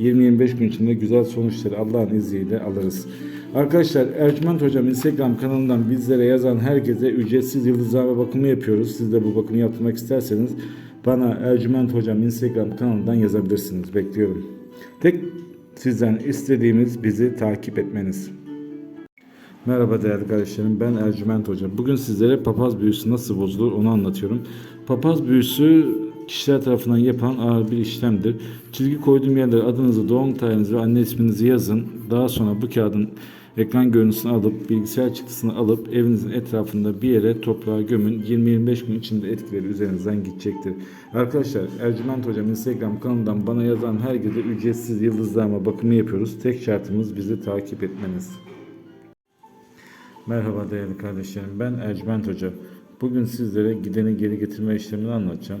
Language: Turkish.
20-25 gün içinde güzel sonuçları Allah'ın izniyle alırız. Arkadaşlar Ercüment Hocam Instagram kanalından bizlere yazan herkese ücretsiz yıldızlama bakımı yapıyoruz. Siz de bu bakımı yaptırmak isterseniz bana Ercüment Hocam Instagram kanalından yazabilirsiniz. Bekliyorum. Tek sizden istediğimiz bizi takip etmeniz. Merhaba değerli kardeşlerim ben Ercüment Hoca. Bugün sizlere papaz büyüsü nasıl bozulur onu anlatıyorum. Papaz büyüsü kişiler tarafından yapılan ağır bir işlemdir. Çizgi koyduğum yerlere adınızı, doğum tarihinizi ve anne isminizi yazın. Daha sonra bu kağıdın ekran görüntüsünü alıp bilgisayar çıktısını alıp evinizin etrafında bir yere toprağa gömün. 20-25 gün içinde etkileri üzerinizden gidecektir. Arkadaşlar Ercüment Hocam Instagram kanalından bana yazan herkese ücretsiz yıldızlama bakımı yapıyoruz. Tek şartımız bizi takip etmeniz. Merhaba değerli kardeşlerim. Ben Ercüment Hoca. Bugün sizlere gideni geri getirme işlemini anlatacağım.